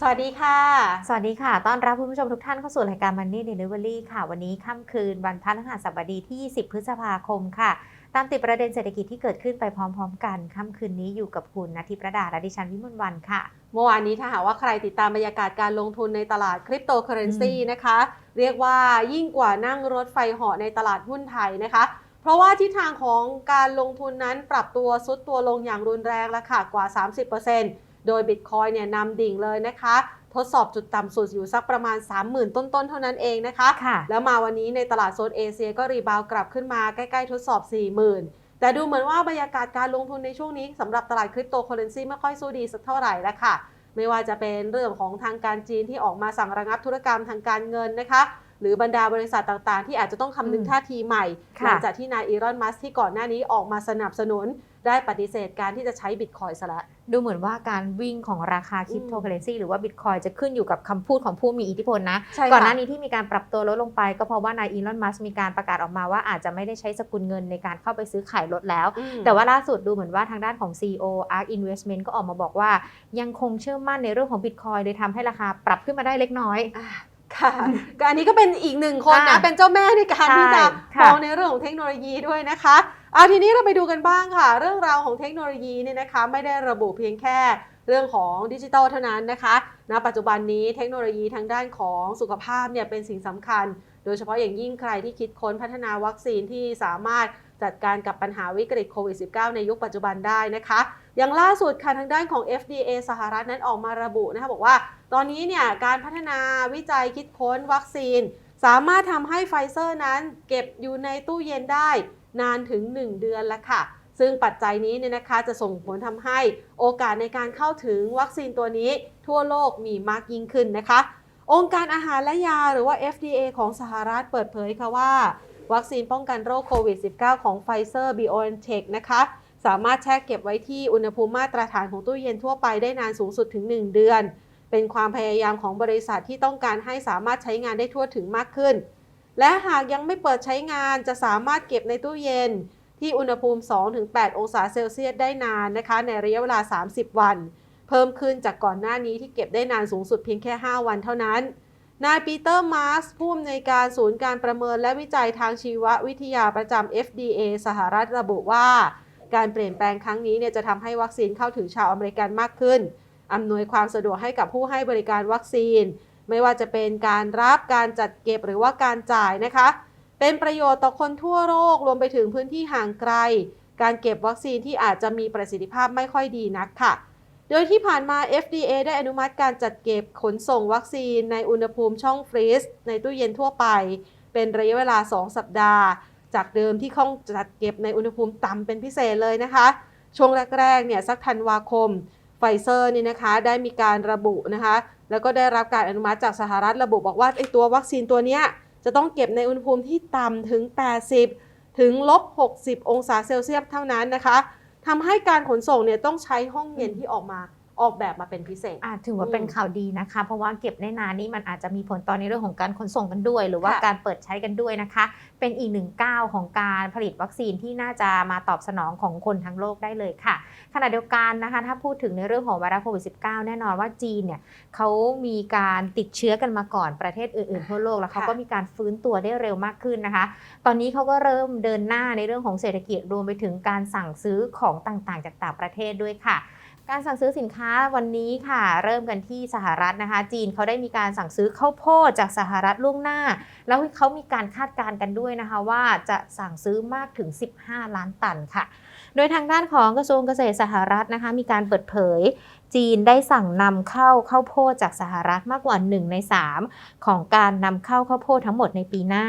สวัสดีค่ะ สวัสดีค่ะ ต้อนรับคุณผู้ชมทุกท่านเข้าสู่รายการ Money Delivery ค่ะ วันนี้ค่ำคืนวันพฤหัสบดีที่ 20 พฤษภาคมค่ะ ตามติดประเด็นเศรษฐกิจที่เกิดขึ้นไปพร้อม ๆ กัน ค่ำคืนนี้อยู่กับคุณนาทิประดาและดิฉันวิมลวันค่ะ เมื่อวานนี้ถ้าหากว่าใครติดตามบรรยากาศการลงทุนในตลาดคริปโตเคอเรนซีอืมนะคะ เรียกว่ายิ่งกว่านั่งรถไฟเหาะในตลาดหุ้นไทยนะคะเพราะว่าทิศทางของการลงทุนนั้นปรับตัวซุดตัวลงอย่างรุนแรงแล้วค่ะกว่า 30% โดยบิตคอยเนี่ยนำดิ่งเลยนะคะ ทดสอบจุดต่ำสุดอยู่สักประมาณ 30,000 ต้นๆ เท่านั้นเองนะคะค่ะแล้วมาวันนี้ในตลาดโซนเอเชียก็รีบาวด์กลับขึ้นมาใกล้ๆ ทดสอบ 40,000แต่ดูเหมือนว่าบรรยากาศการลงทุนในช่วงนี้สำหรับตลาดคริปโตเคอเรนซีไม่ค่อยสู้ดีสักเท่าไหร่แล้วค่ะ ไม่ว่าจะเป็นเรื่องของทางการจีนที่ออกมาสั่งระงับธุรกรรมทางการเงินนะคะ หรือบรรดาบริษัทต่างๆ ที่อาจจะต้องคำนึงอืมท่าทีใหม่ค่ะหลัจากที่นายอีรอนมัสที่ก่อนหน้านี้ออกมาสนับสนุน ได้ปฏิเสธการที่จะใช้บิตคอยน์ซะแล้วดูเหมือนว่าการวิ่งของราคาคริปโตอืมเคอเรนซีหรือว่าบิตคอยจะขึ้นอยู่กับคำพูดของผู้มีอิทธิพลนะใช่ค่ะก่อนหน้านี้ที่มีการปรับตัวลดลงไป ก็เพราะว่านายอีลอนมัสมีการประกาศออกมาว่าอาจจะไม่ได้ใช้สกุลเงินในการเข้าไปซื้อขายรถแล้วอืมแต่ว่าล่าสุดดูเหมือนว่าทางด้านของ CEO ARK Investment ก็ออกมาบอกว่า ยังคงเชื่อมั่นในเรื่องของ Bitcoin เลยทำให้ราคาปรับขึ้นมาได้เล็กน้อยอะ ค่ะก็อันนี้ก็เป็นอีกหนึ่งคนนะ อะเป็นเจ้าแม่ในการใช่ที่จะค่ะมองในเรื่องของเทคโนโลยีด้วยนะคะเอาทีนี้เราไปดูกันบ้างค่ะ เรื่องราวของเทคโนโลยีเนี่ยนะคะ ไม่ได้ระบุเพียงแค่เรื่องของดิจิทัลเท่านั้นนะคะณปัจจุบันนี้เทคโนโลยีทางด้านของสุขภาพเนี่ยเป็นสิ่งสำคัญ โดยเฉพาะอย่างยิ่งใครที่คิดค้นพัฒนาวัคซีนที่สามารถจัดการกับปัญหาวิกฤตโควิด -19 ในยุคปัจจุบันได้นะคะ อย่างล่าสุดค่ะทางด้านของ FDA สหรัฐนั้นออกมาระบุนะคะบอกว่า ตอนนี้เนี่ยการพัฒนาวิจัยคิดค้นวัคซีน สามารถทำให้ไฟเซอร์นั้นเก็บอยู่ในตู้เย็นได้นานถึง 1 เดือนแล้วค่ะ ซึ่งปัจจัยนี้เนี่ยนะคะจะส่งผลทำให้โอกาสในการเข้าถึงวัคซีนตัวนี้ ทั่วโลกมีมากยิ่งขึ้นนะคะ องค์การอาหารและยาหรือว่า FDA ของสหรัฐเปิดเผยค่ะว่า วัคซีนป้องกันโรคโควิด -19 ของ Pfizer BioNTech นะคะ สามารถแช่เก็บไว้ที่อุณหภูมิมาตรฐานของตู้เย็นทั่วไปได้นานสูงสุดถึง 1 เดือน เป็นความพยายามของบริษัทที่ต้องการให้สามารถใช้งานได้ทั่วถึงมากขึ้น และหากยังไม่เปิดใช้งานจะสามารถเก็บในตู้เย็น ที่อุณหภูมิ 2-8 องศาเซลเซียสได้นานนะคะ ในระยะเวลา 30 วัน เพิ่มขึ้นจากก่อนหน้านี้ที่เก็บได้นานสูงสุดเพียงแค่ 5 วันเท่านั้นนายปีเตอร์มาร์สผู้อำนวยการศูนย์การประเมินและวิจัยทางชีววิทยาประจำ FDA สหรัฐระบุว่า การเปลี่ยนแปลงครั้งนี้เนี่ยจะทำให้วัคซีนเข้าถึงชาวอเมริกันมากขึ้น อำนวยความสะดวกให้กับผู้ให้บริการวัคซีน ไม่ว่าจะเป็นการรับการจัดเก็บหรือว่าการจ่ายนะคะ เป็นประโยชน์ต่อคนทั่วโลกรวมไปถึงพื้นที่ห่างไกล การเก็บวัคซีนที่อาจจะมีประสิทธิภาพไม่ค่อยดีนักค่ะ โดยที่ผ่านมา FDA ได้อนุมัติการจัดเก็บขนส่งวัคซีนในอุณหภูมิช่องฟรีซในตู้เย็นทั่วไป เป็นระยะเวลา 2 สัปดาห์ จากเดิมที่ต้องจัดเก็บในอุณหภูมิต่ำเป็นพิเศษเลยนะคะ ช่วงแรกๆเนี่ยสักธันวาคมไฟเซอร์นี่นะคะได้มีการระบุนะคะ แล้วก็ได้รับการอนุมัติจากสหรัฐระบุบอกว่าไอตัววัคซีนตัวเนี้ยจะต้องเก็บในอุณหภูมิที่ต่ำถึง 80 ถึงลบ 60 องศาเซลเซียสเท่านั้นนะคะทำให้การขนส่งเนี่ยต้องใช้ห้องเย็นที่ออกมา ออกแบบมาเป็นพิเศษ อะถือว่าเป็นอืมข่าวดีนะคะ เพราะว่าเก็บได้นานนี่มันอาจจะมีผลต่อในเรื่องของการขนส่งกันด้วย หรือว่าค่ะ การเปิดใช้กันด้วยนะคะ เป็นอีกหนึ่งก้าวของการผลิตวัคซีนที่น่าจะมาตอบสนองของคนทั้งโลกได้เลยค่ะ ขณะเดียวกันนะคะ ถ้าพูดถึงในเรื่องของไวรัสโควิด -19 แน่นอนว่าจีนเนี่ยเขามีการติดเชื้อกันมาก่อนประเทศอื่นๆทั่วโลกแล้วเขาก็ค่ะมีการฟื้นตัวได้เร็วมากขึ้นนะคะ ตอนนี้เขาก็เริ่มเดินหน้าในเรื่องของเศรษฐกิจรวมไปถึงการสั่งซื้อของต่างๆ จากต่างประเทศด้วยค่ะ การสั่งซื้อสินค้าวันนี้ค่ะ เริ่มกันที่สหรัฐนะคะ จีนเขาได้มีการสั่งซื้อข้าวโพดจากสหรัฐล่วงหน้า แล้วเขามีการคาดการณ์กันด้วยนะคะ ว่าจะสั่งซื้อมากถึง 15 ล้านตันค่ะ โดยทางด้านของกระทรวงเกษตรสหรัฐนะคะ มีการเปิดเผย จีนได้สั่งนำเข้าข้าวโพดจากสหรัฐมากกว่า 1 ใน 3 ของการนำเข้าข้าวโพดทั้งหมดในปีหน้า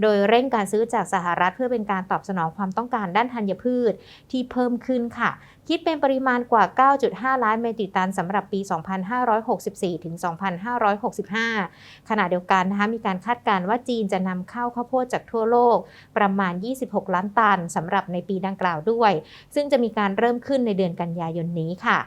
โดยเร่งการซื้อจากสหรัฐเพื่อเป็นการตอบสนองความต้องการด้านธัญพืชที่เพิ่มขึ้นค่ะ คิดเป็นปริมาณกว่า 9.5 ล้านเมตริกตันสำหรับปี 2564 ถึง 2565 ขณะเดียวกันนะคะมีการคาดการณ์ว่าจีนจะนำเข้าข้าวโพดจากทั่วโลก ประมาณ 26 ล้านตันสำหรับในปีดังกล่าวด้วย ซึ่งจะมีการเริ่มขึ้นในเดือนกันยายนนี้ค่ะ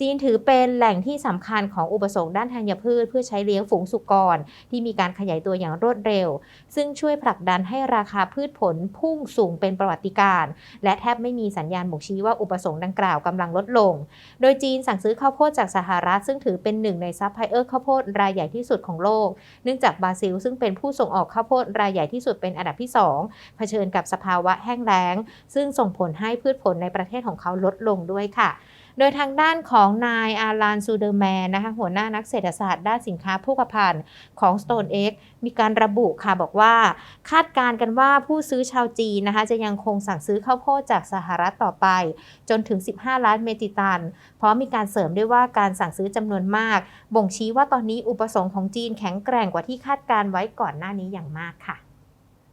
จีนถือเป็นแหล่งที่สำคัญของอุปสงค์ด้านธัญพืช เพื่อใช้เลี้ยงฝูงสุกร ที่มีการขยายตัวอย่างรวดเร็ว ซึ่งช่วยผลักดันให้ราคาพืชผลพุ่งสูงเป็นประวัติการณ์และแทบไม่มีสัญญาณบ่งชี้ว่าอุปสงค์ดังกล่าวกำลังลดลง โดยจีนสั่งซื้อข้าวโพดจากสหรัฐ ซึ่งถือเป็นหนึ่งในซัพพลายเออร์ข้าวโพดรายใหญ่ที่สุดของโลก เนื่องจากบราซิล ซึ่งเป็นผู้ส่งออกข้าวโพดรายใหญ่ที่สุดเป็นอันดับที่ 2 เผชิญกับสภาวะแห้งแล้ง ซึ่งส่งผลให้พืชผลในประเทศของเขาลดลงด้วยค่ะ โดยทางด้านของนายอาลานซูเดอร์แมนนะคะหัวหน้านักเศรษฐศาสตร์ด้านสินค้าโภคภัณฑ์ของ StoneX มีการระบุค่ะบอกว่า คาดการณ์กันว่าผู้ซื้อชาวจีนนะคะจะยังคงสั่งซื้อข้าวโพดจากสหรัฐต่อไป จนถึง 15 ล้านเมตริกตัน เพราะมีการเสริมด้วยว่าการสั่งซื้อจำนวนมาก บ่งชี้ว่าตอนนี้อุปสงค์ของจีนแข็งแกร่งกว่าที่คาดการไว้ก่อนหน้านี้อย่างมากค่ะ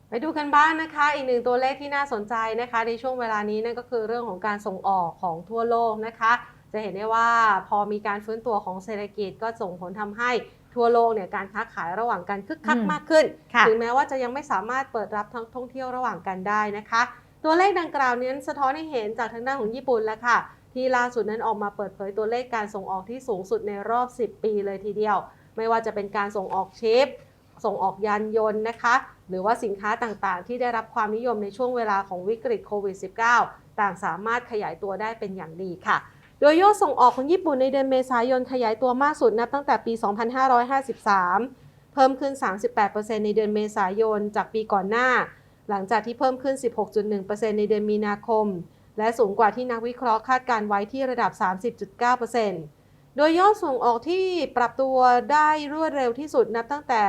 ไปดูกันบ้างนะคะ อีกหนึ่งตัวเลขที่น่าสนใจนะคะ ในช่วงเวลานี้นั่นก็คือเรื่องของการส่งออกของทั่วโลกนะคะ จะเห็นได้ว่าพอมีการฟื้นตัวของเศรษฐกิจก็ส่งผลทำให้ทั่วโลกเนี่ยการค้าขายระหว่างกันคึกคักอืมมากขึ้นค่ะถึงแม้ว่าจะยังไม่สามารถเปิดรับทั้งท่องเที่ยวระหว่างกันได้นะคะ ตัวเลขดังกล่าวนี้สะท้อนให้เห็นจากทางด้านของญี่ปุ่นแล้วค่ะ ที่ล่าสุดนั้นออกมาเปิดเผยตัวเลขการส่งออกที่สูงสุดในรอบ 10 ปีเลยทีเดียว ไม่ว่าจะเป็นการส่งออกชิป ส่งออกยานยนต์นะคะ หรือว่าสินค้าต่างๆ ที่ได้รับความนิยมในช่วงเวลาของวิกฤตโควิด -19 ต่างสามารถขยายตัวได้เป็นอย่างดีค่ะ โดยยอดส่งออกของญี่ปุ่นในเดือนเมษายนขยายตัวมากสุดนับตั้งแต่ปี 2553 เพิ่มขึ้น 38%ในเดือนเมษายนจากปีก่อนหน้า หลังจากที่เพิ่มขึ้น 16.1%ในเดือนมีนาคม และสูงกว่าที่นักวิเคราะห์คาดการไว้ที่ระดับ 30.9%โดยยอดส่งออกที่ปรับตัวได้รวดเร็วที่สุดนับตั้งแต่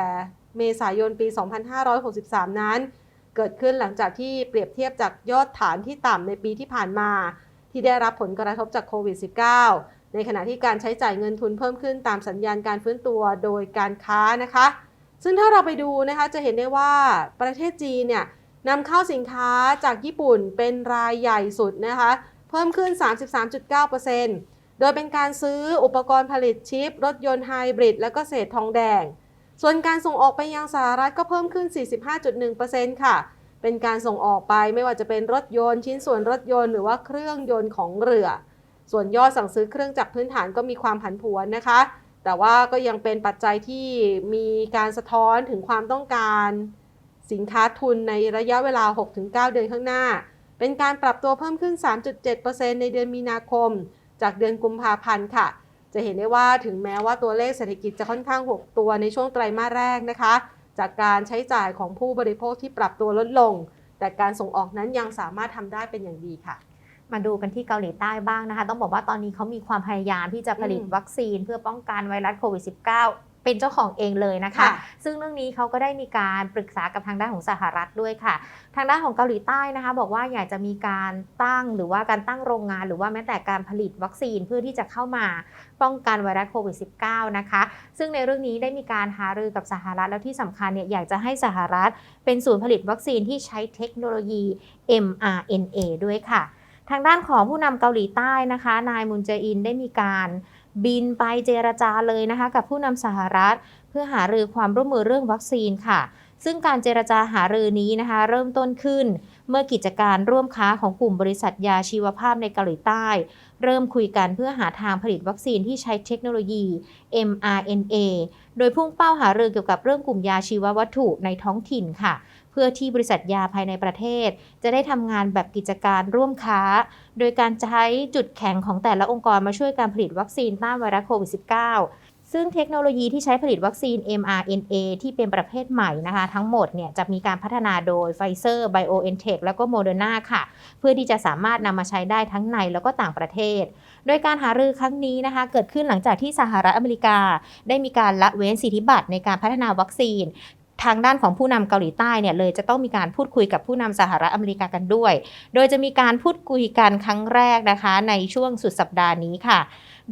เมษายนปี 2563 นั้น เกิดขึ้นหลังจากที่เปรียบเทียบจากยอดฐานที่ต่ำในปีที่ผ่านมา ที่ได้รับผลกระทบจากโควิด -19 ในขณะที่การใช้จ่ายเงินทุนเพิ่มขึ้นตามสัญญาณการฟื้นตัวโดยการค้านะคะ ซึ่งถ้าเราไปดูนะคะจะเห็นได้ว่าประเทศจีนเนี่ยนำเข้าสินค้าจากญี่ปุ่นเป็นรายใหญ่สุดนะคะ เพิ่มขึ้น 33.9%โดยเป็นการซื้ออุปกรณ์ผลิตชิป รถยนต์ไฮบริด และก็เศษทองแดง ส่วนการส่งออกไปยังสหรัฐก็เพิ่มขึ้น 45.1%ค่ะ เป็นการส่งออกไปไม่ว่าจะเป็นรถยนต์ชิ้นส่วนรถยนต์หรือว่าเครื่องยนต์ของเรือ ส่วนยอดสั่งซื้อเครื่องจักรพื้นฐานก็มีความผันผวนนะคะ แต่ว่าก็ยังเป็นปัจจัยที่มีการสะท้อนถึงความต้องการสินค้าทุนในระยะเวลา 6-9 เดือนข้างหน้า เป็นการปรับตัวเพิ่มขึ้น 3.7%ในเดือนมีนาคม จากเดือนกุมภาพันธ์ค่ะ จะเห็นได้ว่าถึงแม้ว่าตัวเลขเศรษฐกิจจะค่อนข้างหกตัวในช่วงไตรมาสแรกนะคะ จากการใช้จ่ายของผู้บริโภคที่ปรับตัวลดลง แต่การส่งออกนั้นยังสามารถทำได้เป็นอย่างดีค่ะ มาดูกันที่เกาหลีใต้บ้างนะคะ ต้องบอกว่าตอนนี้เขามีความพยายามที่จะผลิตอืมวัคซีนเพื่อป้องกันไวรัสโควิด -19 เป็นเจ้าของเองเลยนะคะค่ะซึ่งเรื่องนี้เขาก็ได้มีการปรึกษากับทางด้านของสหรัฐด้วยค่ะ ทางด้านของเกาหลีใต้นะคะ บอกว่าอยากจะมีการตั้งหรือว่าการตั้งโรงงาน หรือว่าแม้แต่การผลิตวัคซีนเพื่อที่จะเข้ามาป้องกันไวรัสโควิด -19 นะคะ ซึ่งในเรื่องนี้ได้มีการหารือกับสหรัฐแล้วที่สำคัญเนี่ยอยากจะให้สหรัฐเป็นศูนย์ผลิตวัคซีนที่ใช้เทคโนโลยี mRNA ด้วยค่ะ ทางด้านของผู้นำเกาหลีใต้นะคะ นายมุนเจอินได้มีการบินไปเจรจาเลยนะคะ กับผู้นำสหรัฐ เพื่อหารือความร่วมมือเรื่องวัคซีนค่ะ ซึ่งการเจรจาหารือนี้นะคะ เริ่มต้นขึ้น เมื่อกิจการร่วมค้าของกลุ่มบริษัทยาชีวภาพในเกาหลีใต้ เริ่มคุยกันเพื่อหาทางผลิตวัคซีนที่ใช้เทคโนโลยี mRNA โดยพุ่งเป้าหารือเกี่ยวกับเรื่องกลุ่มยาชีววัตถุในท้องถิ่นค่ะ เพื่อที่บริษัทยาภายในประเทศ จะได้ทำงานแบบกิจการร่วมค้า โดยการใช้จุดแข็งของแต่ละองค์กรมาช่วยการผลิตวัคซีนต้านไวรัสโควิด -19 ซึ่งเทคโนโลยีที่ใช้ผลิตวัคซีน mRNA ที่เป็นประเภทใหม่นะคะ ทั้งหมดเนี่ยจะมีการพัฒนาโดย Pfizer BioNTech แล้วก็ Moderna ค่ะ เพื่อที่จะสามารถนำมาใช้ได้ทั้งในแล้วก็ต่างประเทศ โดยการหารือครั้งนี้นะคะ เกิดขึ้นหลังจากที่สหรัฐอเมริกา ได้มีการละเว้นสิทธิบัตรในการพัฒนาวัคซีน ทางด้านของผู้นำเกาหลีใต้เนี่ยเลยจะต้องมีการพูดคุยกับผู้นำสหรัฐอเมริกากันด้วย โดยจะมีการพูดคุยกันครั้งแรกนะคะในช่วงสุดสัปดาห์นี้ค่ะ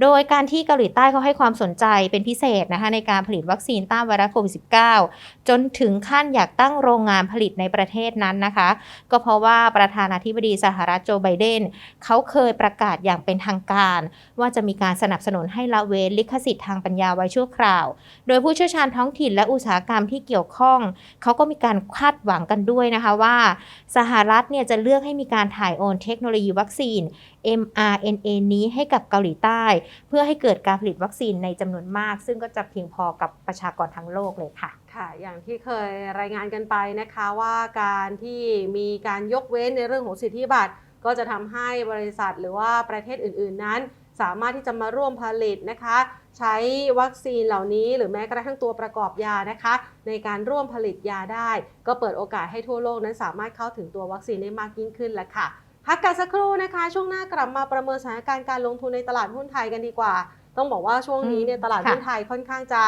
โดยการที่เกาหลีใต้เขาให้ความสนใจเป็นพิเศษนะคะในการผลิตวัคซีนต้านไวรัสโควิด -19 จนถึงขั้นอยากตั้งโรงงานผลิตในประเทศนั้นนะคะ ก็เพราะว่าประธานาธิบดีสหรัฐโจไบเดนเขาเคยประกาศอย่างเป็นทางการ ว่าจะมีการสนับสนุนให้ละเว้นลิขสิทธิ์ทางปัญญาไว้ชั่วคราว โดยผู้เชี่ยวชาญท้องถิ่นและอุตสาหกรรมที่เกี่ยวข้องเขาก็มีการคาดหวังกันด้วยนะคะว่า สหรัฐเนี่ยจะเลือกให้มีการถ่ายโอนเทคโนโลยีวัคซีน mRNA นี้ให้กับเกาหลีใต้ เพื่อให้เกิดการผลิตวัคซีนในจำนวนมาก ซึ่งก็จะเพียงพอกับประชากรทั้งโลกเลยค่ะค่ะ อย่างที่เคยรายงานกันไปนะคะว่าการที่มีการยกเว้นในเรื่องของสิทธิบัตรก็จะทำให้บริษัทหรือว่าประเทศอื่น ๆ นั้น สามารถที่จะมาร่วมผลิตนะคะ ใช้วัคซีนเหล่านี้ หรือแม้กระทั่งตัวประกอบยานะคะ ในการร่วมผลิตยาได้ ก็เปิดโอกาสให้ทั่วโลกนั้นสามารถเข้าถึงตัววัคซีนได้มากยิ่งขึ้นแล้วค่ะพักกันสักครู่นะคะ ช่วงหน้ากลับมาประเมินสถานการณ์การลงทุนในตลาดหุ้นไทยกันดีกว่า ต้องบอกว่าช่วงนี้เนี่ยอืมตลาดค่ะหุ้นไทยค่อนข้างจะ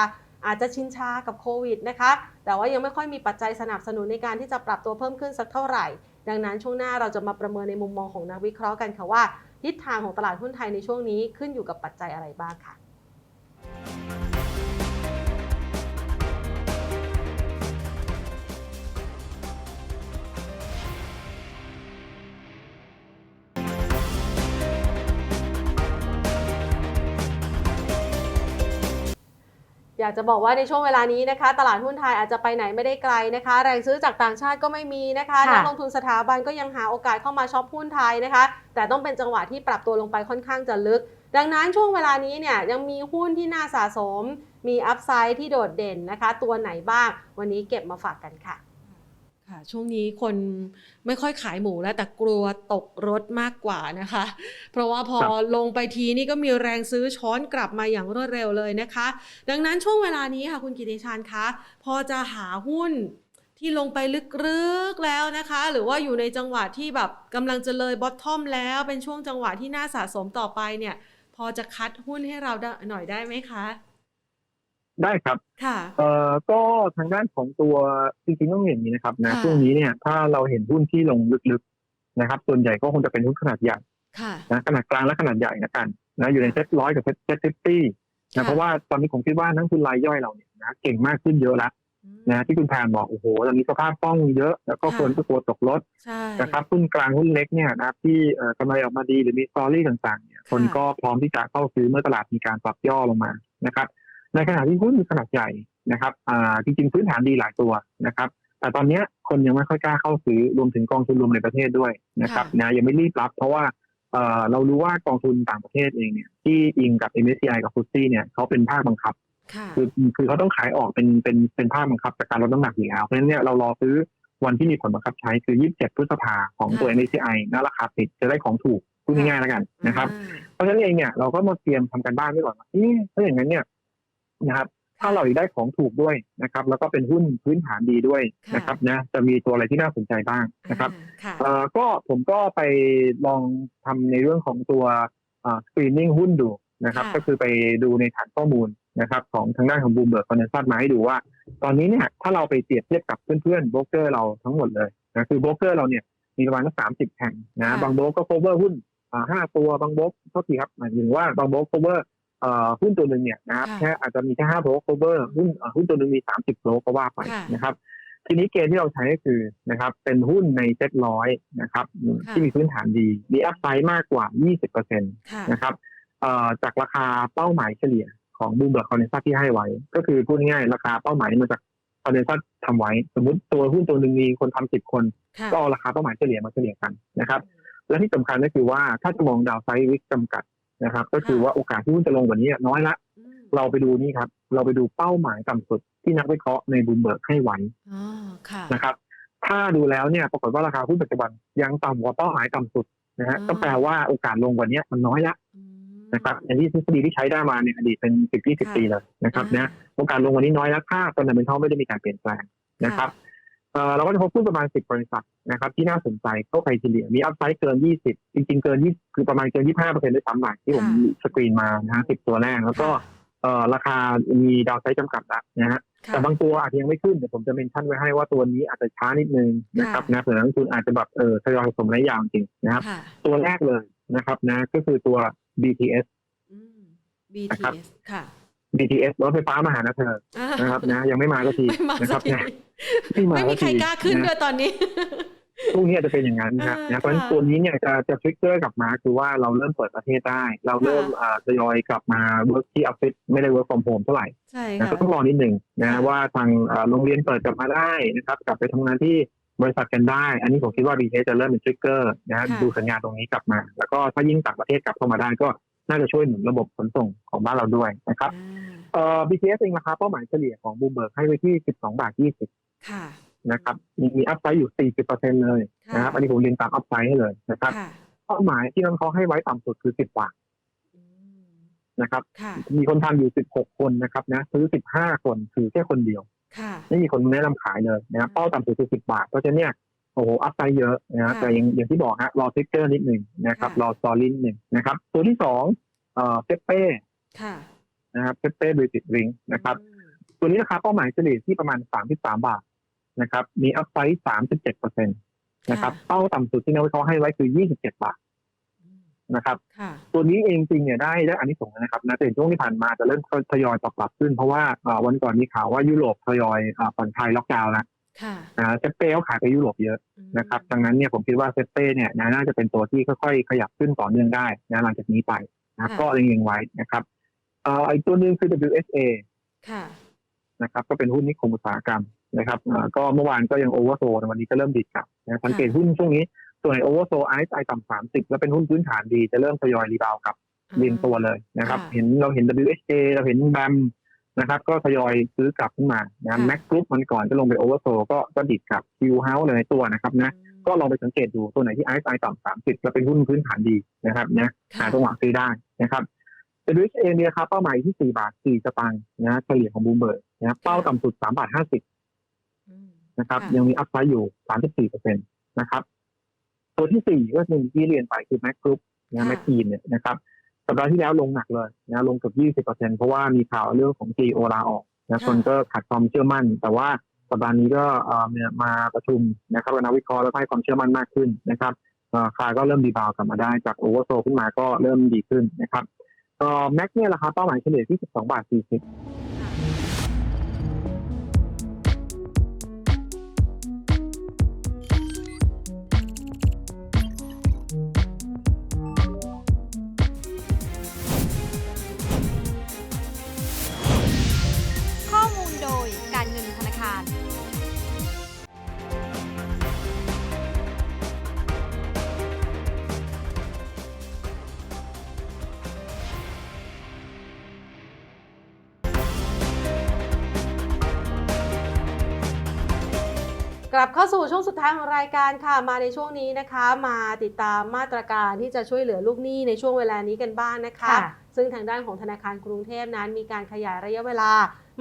อาจจะชินชากับโควิดนะคะ แต่ว่ายังไม่ค่อยมีปัจจัยสนับสนุนในการที่จะปรับตัวเพิ่มขึ้นสักเท่าไหร่ ดังนั้นช่วงหน้าเราจะมาประเมินในมุมมองของนักวิเคราะห์กันค่ะว่าทิศทางของตลาดหุ้นไทยในช่วงนี้ขึ้นอยู่กับปัจจัยอะไรบ้างค่ะ อยากจะบอกว่าในช่วงเวลานี้นะคะ ตลาดหุ้นไทยอาจจะไปไหนไม่ได้ไกลนะคะ แรงซื้อจากต่างชาติก็ไม่มีนะคะค่ะนักลงทุนสถาบันก็ยังหาโอกาสเข้ามาช็อปหุ้นไทยนะคะ แต่ต้องเป็นจังหวะที่ปรับตัวลงไปค่อนข้างจะลึก ดังนั้นช่วงเวลานี้เนี่ยยังมีหุ้นที่น่าสะสม มีอัพไซด์ที่โดดเด่นนะคะ ตัวไหนบ้างวันนี้เก็บมาฝากกันค่ะ ค่ะช่วงนี้คนไม่ค่อยขายหมูแล้วแต่กลัวตกรถมากกว่านะคะ เพราะว่าพอลงไปทีนี่ก็มีแรงซื้อช้อนกลับมาอย่างรวดเร็วเลยนะคะ ดังนั้นช่วงเวลานี้ค่ะคุณกิติชานคะพอจะหาหุ้นที่ลงไปลึกๆแล้วนะคะ หรือว่าอยู่ในจังหวะที่แบบกำลังจะเลยบอททอมแล้ว เป็นช่วงจังหวะที่น่าสะสมต่อไปเนี่ย พอจะคัดหุ้นให้เราหน่อยได้ไหมคะ ได้ครับค่ะ เอ่อก็ทางด้านของตัวจริงๆต้องเห็นอย่างนี้นะครับนะค่ะ ช่วงนี้เนี่ยถ้าเราเห็นหุ้นที่ลงลึกๆนะครับ ส่วนใหญ่ก็คงจะเป็นหุ้นขนาดใหญ่ค่ะ นะขนาดกลางและขนาดใหญ่นะกันนะอยู่ในเซ็ตร้อยกับเซ็ตเซ็ตฟิฟตี้ค่ะนะเพราะว่าตอนนี้ผมคิดว่านักทุนรายย่อยเราเนี่ยนะเก่งมากขึ้นเยอะแล้วนะที่คุณแพนบอกโอ้โหตอนนี้สภาพคล่องเยอะแล้วก็ค่ะ คนก็กลัวตกรถ ใช่ นะครับหุ้นกลางหุ้นเล็กเนี่ยนะครับที่เอ่อกำไรออกมาดีหรือมีสตอรี่ต่างๆเนี่ยคนก็พร้อมที่จะเข้าซื้อเมื่อตลาดมีการปรับย่อลงมานะครับ ในขณะที่หุ้นขนาดใหญ่นะครับอ่าจริงๆพื้นฐานดีหลายตัวนะครับ แต่ตอนเนี้ยคนยังไม่ค่อยกล้าเข้าซื้อรวมถึงกองทุนรวมในประเทศด้วยนะครับนะยังไม่รีบรับ เพราะว่าเอ่อเรารู้ว่ากองทุนต่างประเทศเองเนี่ยที่อิงกับ MSCI กับ f t s e เนี่ยเขาเป็นภาคบังคับค่ะคือคือเขาต้องขายออกเป็นเป็นเป็นภาคบังคับจากการลดน้ำหนักอยู่แล้ว เพราะฉะนั้นเนี่ยเรารอซื้อวันที่มีผลบังคับใช้คือ 27 พฤษภาของตัวค่ะ MSCI ณราคาปิดจะได้ของถูกพูดง่ายๆแล้วกันนะครับอ่าเพราะฉะนั้นเองเนี่ยเราก็มาเตรียมทำกันบ้านไว้ก่อนว่าเอ๊ะถ้าอย่างนั้นเนี่ย นะครับ ถ้าเราอยากได้ของถูกด้วยนะครับ แล้วก็เป็นหุ้นพื้นฐานดีด้วยค่ะนะครับนะจะมีตัวอะไรที่น่าสนใจบ้างนะครับอ่าค่ะเอ่อก็ผมก็ไปลองทำในเรื่องของตัวสกรีนนิ่งหุ้นดูนะครับค่ะก็คือไปดูในฐานข้อมูลนะครับของทางด้านของบูมเบิร์กคอนเนซัตมาให้ดูว่า ตอนนี้เนี่ยถ้าเราไปเปรียบเทียบกับเพื่อนๆโบรกเกอร์เราทั้งหมดเลยนะคือโบรกเกอร์เราเนี่ยมีประมาณสักสามสิบแห่งนะค่ะบางโบรกก็ cover หุ้นอ่าห้าตัวบางโบรกเท่าทีครับหมายถึงว่าบางโบรก cover เอ่อ หุ้นตัวหนึ่งเนี่ยนะครับค่ะแค่อาจจะมีแค่ห้าโบรก cover หุ้นเอ่อหุ้นตัวหนึ่งมีสามสิบโบรกก็ว่าไปค่ะนะครับ ทีนี้เกณฑ์ที่เราใช้ก็คือนะครับเป็นหุ้นในเซ็ตร้อยนะครับค่ะที่มีพื้นฐานดี มีอัพไซด์มากกว่า 20%ค่ะนะครับเอ่อจากราคาเป้าหมายเฉลี่ยของบูมเบิร์กคอนเนซัตที่ให้ไว้ ก็คือพูดง่ายๆราคาเป้าหมายมาจากคอนเนซัตทำไว้ สมมติตัวหุ้นตัวหนึ่งมีคนทำสิบคนค่ะก็เอาราคาเป้าหมายเฉลี่ยมาเฉลี่ยกันนะครับและที่สำคัญก็คือว่าถ้าจะมองดาวไซด์ริสจำกัด นะครับ ก็คือว่าโอกาสที่หุ้นจะลงกว่านี้น้อยละอืมเราไปดูนี่ครับ เราไปดูเป้าหมายต่ำสุดที่นักวิเคราะห์ในบูมเบิร์กให้ไว้อ๋อค่ะนะครับ ถ้าดูแล้วเนี่ยปรากฏว่าราคาหุ้นปัจจุบันยังต่ำกว่าเป้าหมายต่ำสุดนะฮะอ่าก็แปลว่าโอกาสลงกว่านี้มันน้อยละอืมนะครับอย่างที่ทฤษฎีที่ใช้ได้มาในอดีตเป็นสิบยี่สิบค่ะปีเลยนะครับอ่านะโอกาสลงกว่านี้น้อยแล้วถ้าตอนนั้นเป็นท่อไม่ได้มีการเปลี่ยนแปลงนะครับ เอ่อเราก็จะพบหุ้นประมาณ 10 บริษัทนะครับที่น่าสนใจเข้าไปทีเดียวมีอัพไซด์เกิน 20 จริง ๆ เกิน20คือประมาณเกิน 25เปอร์เซ็นต์ด้วยซ้ำไปที่ผมค่ะสกรีนมานะฮะ10 ตัวแรก แล้วก็เอ่อราคามีดาวไซด์จำกัดแล้วนะฮะค่ะแต่บางตัวอาจจะยังไม่ขึ้นเดี๋ยวผมจะเมนชั่นไว้ให้ว่าตัวนี้อาจจะช้านิดนึงนะครับค่ะนะเผื่อนักลงทุนอาจจะแบบเออทยอยสมระยะยาวจริงๆนะครับค่ะตัวแรกเลยนะครับนะก็คือตัว BTS อืม BTS ค่ะ BTS รถไฟฟ้ามาหานะเธออ่านะครับนะ ยังไม่มาก็ทีไม่มานะคสัรักบทีนะไม่มาไม่มีใครสัทีกล้าขึ้นนะด้วยตอนนี้พรุ่งนี้อาจจะเป็นอย่างนั้นนะครับอ่านะเพราะฉะนั้นค่ะตัวนี้เนี่ยจะจะทริกเกอร์กลับมาคือว่าเราเริ่มเปิดประเทศได้ เราเริ่มอ่าทยอยกลับมาเวิร์กที่ออฟฟิศไม่ได้เวิร์กฟอร์มโฮมเท่าไหร่ใช่นะค่ะก็ต้องรอนิดหนึ่งนะค่ะว่าทางอ่าโรงเรียนเปิดกลับมาได้นะครับกลับไปทำงานที่บริษัทกันได้ อันนี้ผมคิดว่าบีเจะเริ่มเป็นทริกเกอร์นะฮะค่ะดูสัญญาณตรงนี้กลับมา แล้วก็ถ้ายิ่งต่างประเทศกลับเข้ามาได้ก็ น่าจะช่วยหนุนระบบขนส่งของบ้านเราด้วยนะครับอ่าเอ่อ BTS เองราคาเป้าหมายเฉลี่ยของบูมเบิร์กให้ไว้ที่ 12 บาท 20ค่ะนะครับมีมีอัพไซด์อยู่ 40%เลยนะครับค่ะอันนี้ผมเรียนตามอัพไซด์ให้เลยนะครับค่ะเป้าหมายที่นักเขาให้ไว้ต่ำสุดคือ 10 บาทอืมนะครับค่ะมีคนทำอยู่ 16 คนนะครับนะ ซื้อ 15 คน ถือแค่คนเดียวค่ะไม่มีคนแนะนำขายเลยนะครับอืมเป้าต่ำสุดคือ 10 บาท เพราะฉะนั้นเนี่ยโอ้โหอัพไซด์เยอะนะค่ะแต่ยังอย่างที่บอกฮะรอเทคเจอร์นิดหนึ่งนะครับค่ะรอสตอรี่นิดหนึ่งนะครับ ตัวที่สองเอ่อเปเป้ค่ะนะครับเปเป้บริติดริงนะครับอืมตัวนี้ราคาเป้าหมายเฉลี่ยที่ประมาณ 33 บาทนะครับ มีอัพไซด์37เปอร์เซ็นต์นะครับเป้าต่ำสุดที่นักวิเคราะห์ให้ไว้คือ 27 บาทอืมนะครับค่ะตัวนี้เองจริงเนี่ยได้ได้อันนี้ส่งส์นะครับนะแต่ช่วงที่ผ่านมาจะเริ่มทยอยปรับปรับขึ้น เพราะว่าเอ่อวันก่อนมีข่าวว่ายุโรปทยอยเอ่อผ่อนคลายล็อกดาวน์แล้วค่ะนะ เซเป้เขาขายไปยุโรปเยอะอืมนะครับดังนั้นเนี่ยผมคิดว่าเซเป้เนี่ยนะน่าจะเป็นตัวที่ค่อยๆ ขยับขึ้นต่อเนื่องได้นะหลังจากนี้ไปนะครับก็เล็งๆไว้นะครับเอ่ออีกตัวหนึ่งคือ WSA ค่ะนะครับก็เป็นหุ้นนิคมอุตสาหกรรมนะครับเอ่อก็เมื่อวานก็ยังโอเวอร์โซแต่วันนี้ก็เริ่มดีดกลับนะสังเกตหุ้นช่วงนี้ส่วนใหญ่โอเวอร์โซไอซ์ไอต่ำสามสิบแล้วเป็นหุ้นพื้นฐานดีจะเริ่มทยอยรีบาวกลับเรียงตัวเลยนะครับค่ะเห็นเราเห็น WHA เราเห็นแบม นะครับ ก็ทยอยซื้อกลับขึ้นมานะค่ะแม็กกรุ๊ปมันก่อนก็ลงไปโอเวอร์โซก็ก็ดิดกลับคิวเฮาส์หลายๆตัวนะครับนะอืมก็ลองไปสังเกตดูตัวไหนที่ไอซ์ไอต่ำสามสิบแล้วเป็นหุ้นพื้นฐานดีนะครับนะหาค่ะจังหวะซื้อได้นะครับ WHA เนี่ยราคาเป้าหมายที่4บาท4สตางค์นะเฉลี่ยของบูมเบิร์กนะครับเป้าต่ำสุด3บาท50อืมนะครับค่ะยังมีอัพไซด์อยู่34เปอร์เซ็นต์นะครับ ตัวที่สี่ก็คือที่เรียนไปคือแม็กกรุ๊ปนะค่ะแม็กกีนเนี่ยนะครับ สัปดาห์ที่แล้วลงหนักเลยนะลงเกือบ 20เปอร์เซ็นเพราะว่ามีข่าวเรื่องของ CEO ลาออกนะคนก็ขาดความเชื่อมั่น แต่ว่าสัปดาห์นี้ก็เอ่อเนี่ยมาประชุมนะครับกับนักวิเคราะห์แล้วก็ให้ความเชื่อมั่นมากขึ้นนะครับเอ่อราคาก็เริ่มดีบาวกลับมาได้จากโอเวอร์โซขึ้นมาก็เริ่มดีขึ้นนะครับเอ่อแม็กเนี่ยราคาเป้าหมายเฉลี่ยที่ 12 บาท 40 กลับเข้าสู่ช่วงสุดท้ายของรายการค่ะ มาในช่วงนี้นะคะ มาติดตามมาตรการที่จะช่วยเหลือลูกหนี้ในช่วงเวลานี้กันบ้างนะคะค่ะซึ่งทางด้านของธนาคารกรุงเทพนั้น มีการขยายระยะเวลา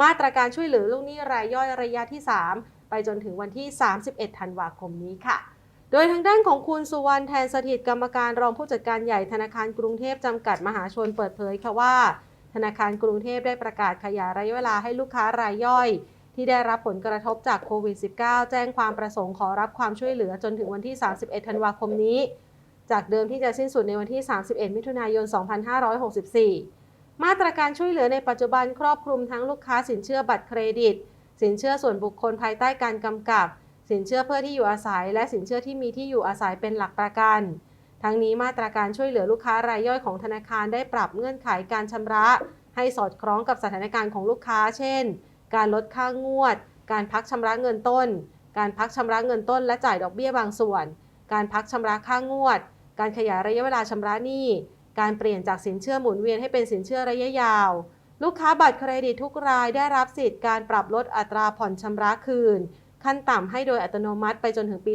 มาตรการช่วยเหลือลูกหนี้รายย่อยระยะที่ 3 ไปจนถึงวันที่ 31 ธันวาคมนี้ค่ะ โดยทางด้านของคุณสุวรรณแทนสถิตกรรมการรองผู้จัดการใหญ่ธนาคารกรุงเทพจำกัดมหาชนเปิดเผยค่ะว่า ธนาคารกรุงเทพได้ประกาศขยายระยะเวลาให้ลูกค้ารายย่อย ที่ได้รับผลกระทบจากโควิด -19 แจ้งความประสงค์ขอรับความช่วยเหลือจนถึงวันที่ 31 ธันวาคมนี้ จากเดิมที่จะสิ้นสุดในวันที่ 31 มิถุนายน 2564 มาตรการช่วยเหลือในปัจจุบันครอบคลุมทั้งลูกค้าสินเชื่อบัตรเครดิต สินเชื่อส่วนบุคคลภายใต้การกำกับ สินเชื่อเพื่อที่อยู่อาศัย และสินเชื่อที่มีที่อยู่อาศัยเป็นหลักประกันทั้งนี้มาตรการช่วยเหลือลูกค้ารายย่อยของธนาคารได้ปรับเงื่อนไขการชำระ ให้สอดคล้องกับสถานการณ์ของลูกค้า เช่น การลดค่างวด การพักชำระเงินต้น การพักชำระเงินต้นและจ่ายดอกเบี้ยบางส่วน การพักชำระค่างวด การขยายระยะเวลาชำระหนี้ การเปลี่ยนจากสินเชื่อหมุนเวียนให้เป็นสินเชื่อระยะยาว ลูกค้าบัตรเครดิตทุกรายได้รับสิทธิ์การปรับลดอัตราผ่อนชำระคืน ขั้นต่ำให้โดยอัตโนมัติไปจนถึงปี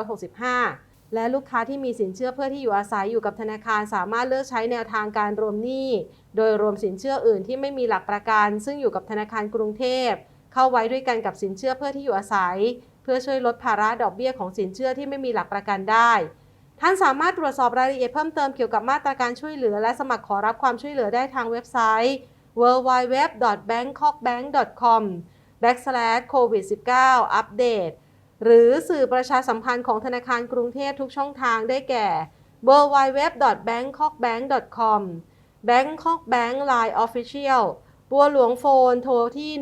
2565 และลูกค้าที่มีสินเชื่อเพื่อที่อยู่อาศัยอยู่กับธนาคาร สามารถเลือกใช้แนวทางการรวมหนี้ โดยรวมสินเชื่ออื่นที่ไม่มีหลักประกัน ซึ่งอยู่กับธนาคารกรุงเทพ เข้าไว้ด้วยกันกับสินเชื่อเพื่อที่อยู่อาศัย เพื่อช่วยลดภาระดอกเบี้ยของสินเชื่อที่ไม่มีหลักประกันได้ ท่านสามารถตรวจสอบรายละเอียดเพิ่มเติมเกี่ยวกับมาตรการช่วยเหลือ และสมัครขอรับความช่วยเหลือได้ทางเว็บไซต์ www.bangkokbank.com covid-19 อัปเดต หรือสื่อประชาสัมพันธ์ของธนาคารกรุงเทพทุกช่องทางได้แก่ www.bangkokbank.com Bangkok Bank Line Official บัวหลวงโฟนโทรที่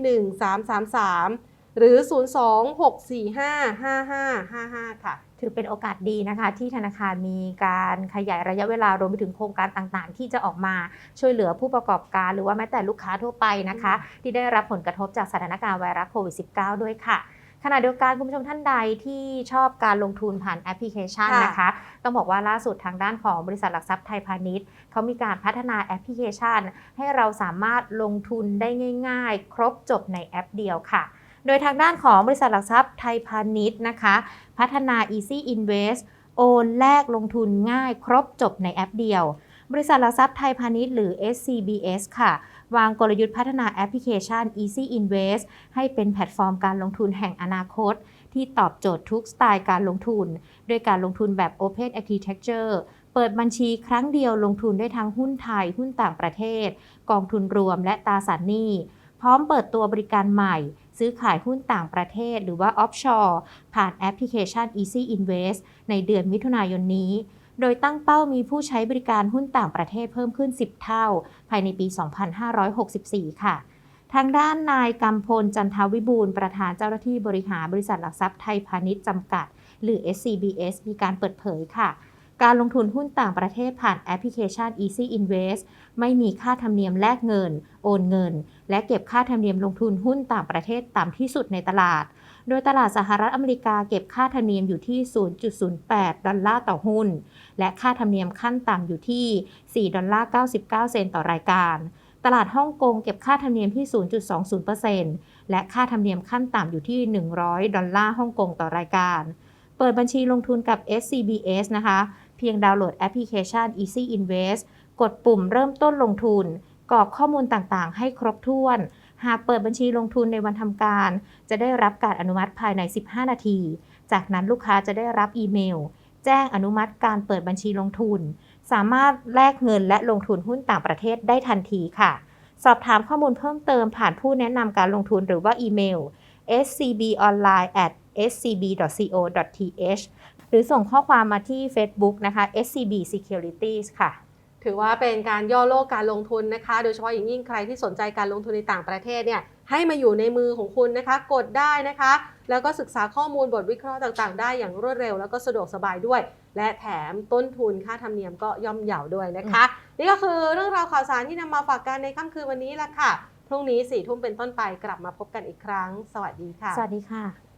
1333 หรือ 026455555 ค่ะ ถือเป็นโอกาสดีนะคะ ที่ธนาคารมีการขยายระยะเวลารวมไปถึงโครงการต่างๆ ที่จะออกมาช่วยเหลือผู้ประกอบการ หรือว่าแม้แต่ลูกค้าทั่วไปนะคะ ที่ได้รับผลกระทบจากสถานการณ์ไวรัสโควิด -19 ด้วยค่ะ ขณะเดียวกันคุณผู้ชมท่านใดที่ชอบการลงทุนผ่านแอปพลิเคชันค่ะนะคะ ต้องบอกว่าล่าสุดทางด้านของบริษัทหลักทรัพย์ไทยพาณิชย์เขามีการพัฒนาแอปพลิเคชัน ให้เราสามารถลงทุนได้ง่าย ๆ ครบจบในแอปเดียวค่ะโดยทางด้านของบริษัทหลักทรัพย์ไทยพาณิชย์นะคะ พัฒนา Easy Invest โอนแลกลงทุนง่ายครบจบในแอปเดียว บริษัทหลักทรัพย์ไทยพาณิชย์หรือ SCBS ค่ะ วางกลยุทธ์พัฒนาแอปพลิเคชัน Easy Invest ให้เป็นแพลตฟอร์มการลงทุนแห่งอนาคต ที่ตอบโจทย์ทุกสไตล์การลงทุน ด้วยการลงทุนแบบ Open Architecture เปิดบัญชีครั้งเดียวลงทุนได้ทั้งหุ้นไทย หุ้นต่างประเทศ กองทุนรวมและตราสารหนี้ พร้อมเปิดตัวบริการใหม่ ซื้อขายหุ้นต่างประเทศหรือว่า Offshore ผ่านแอปพลิเคชัน Easy Invest ในเดือนมิถุนายนนี้ โดยตั้งเป้ามีผู้ใช้บริการหุ้นต่างประเทศเพิ่มขึ้น 10 เท่า ภายในปี 2564 ค่ะ ทางด้านนายกำพลจันทวิบูลประธานเจ้าหน้าที่บริหารบริษัทหลักทรัพย์ไทยพาณิชย์จำกัด หรือ SCBS มีการเปิดเผยค่ะการลงทุนหุ้นต่างประเทศผ่านแอปพลิเคชัน Easy Invest ไม่มีค่าธรรมเนียมแลกเงิน โอนเงิน และเก็บค่าธรรมเนียมลงทุนหุ้นต่างประเทศต่ำที่สุดในตลาด โดยตลาดสหรัฐอเมริกาเก็บค่าธรรมเนียมอยู่ที่ 0.08 ดอลลาร์ต่อหุ้น และค่าธรรมเนียมขั้นต่ำอยู่ที่ 4 ดอลลาร์ 99 เซนต์ต่อรายการ ตลาดฮ่องกงเก็บค่าธรรมเนียมที่ 0.20%และค่าธรรมเนียมขั้นต่ำอยู่ที่ 100 ดอลลาร์ฮ่องกงต่อรายการ เปิดบัญชีลงทุนกับ SCBS นะคะ เพียงดาวน์โหลดแอปพลิเคชัน Easy Invest กดปุ่มเริ่มต้นลงทุนกรอกข้อมูลต่างๆ ให้ครบถ้วน หากเปิดบัญชีลงทุนในวันทำการ จะได้รับการอนุมัติภายใน 15 นาที จากนั้นลูกค้าจะได้รับอีเมล แจ้งอนุมัติการเปิดบัญชีลงทุน สามารถแลกเงินและลงทุนหุ้นต่างประเทศได้ทันทีค่ะ สอบถามข้อมูลเพิ่มเติมผ่านผู้แนะนำการลงทุนหรือว่าอีเมล scbonline@scb.co.th หรือส่งข้อความมาที่ Facebook นะคะ scb securities ค่ะ ถือว่าเป็นการย่อโลกการลงทุนนะคะ โดยเฉพาะอย่างยิ่งใครที่สนใจการลงทุนในต่างประเทศเนี่ยให้มาอยู่ในมือของคุณนะคะ กดได้นะคะ แล้วก็ศึกษาข้อมูลบทวิเคราะห์ต่างๆ ได้อย่างรวดเร็ว แล้วก็สะดวกสบายด้วย และแถมต้นทุนค่าธรรมเนียมก็ย่อมเยาด้วยนะคะ นี่ก็คือเรื่องราวข่าวสารที่นำมาฝากกันในค่ำคืนวันนี้ละค่ะพรุ่งนี้สี่ทุ่มเป็นต้นไปกลับมาพบกันอีกครั้ง สวัสดีค่ะ สวัสดีค่ะ